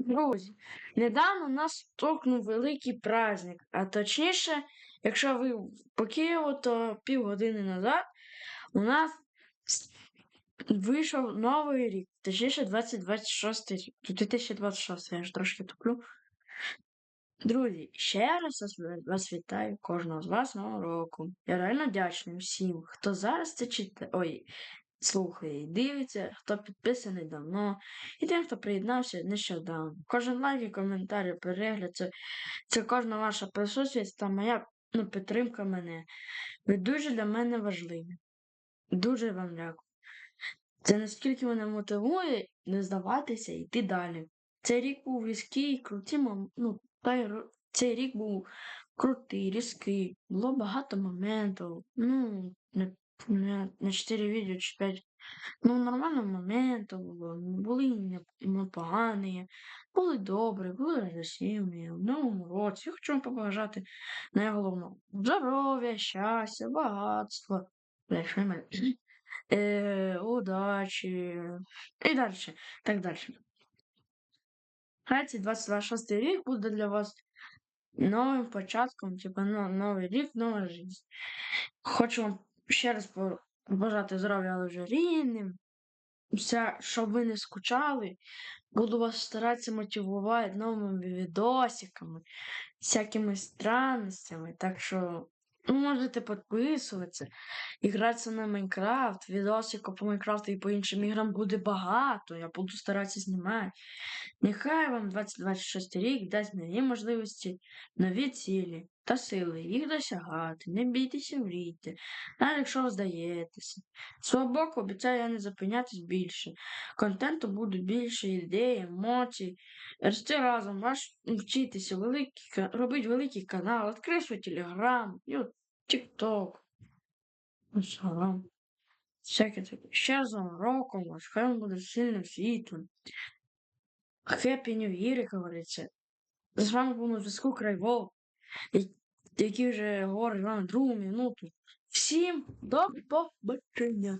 Друзі, недавно нас торкнув великий праздник, а точніше, якщо ви по Києву, то півгодини назад у нас вийшов новий рік, точніше 2026 рік, 2026, я ж трошки туплю. Друзі, ще раз вас, вітаю кожного з вас Новим роком. Я реально вдячний всім, хто зараз це читає. Ой, слухає і дивиться, хто підписаний давно, і тим, хто приєднався нещодавно. Кожен лайк і коментар, перегляд, це, це кожна ваша присутність та моя ну, підтримка мене. Ви дуже для мене важливі. Дуже вам дякую. Це наскільки мене мотивує не здаватися і йти далі. Цей рік був різкий, круті ну, та цей рік був крутий, різкий. Було багато моментів. Ну, не, не, не 4 відео чи 5. Ну, нормально моментів було. Були не- непогані, були добрі, були агресивні. В новому році. Я хочу вам побажати найголовного. Здоров'я, щастя, багатства. Бля, що я маю? Е, удачі і далі. Так далі. Хай цей 26 рік буде для вас новим початком, типу ну, новий рік, нова життя. Хочу вам ще раз побажати здоров'я, але. Все, щоб ви не скучали, буду вас старатися мотивувати новими відосиками, всякими странностями. Так що ну, можете підписуватися і гратися на Майнкрафт. Відосиків по Майнкрафту і по іншим іграм буде багато. Я буду старатися знімати. Нехай вам 2026 рік дасть нові можливості, нові цілі та сили їх досягати. Не бійтеся мрійте, навіть якщо здаєтеся. Свого боку обіцяю я не зупинятись більше. Контенту буде більше, ідей, емоцій. Рости разом, ваш вчитися, великий, робити великий канал, відкрий свій телеграм, тік-ток. Всяке таке. Ще з Новим роком вас, хай він буде сильним світлим. Happy New Year, як говориться. З вами був на зв'язку Крайвол, який вже говорить вам другу минуту. Всім до побачення.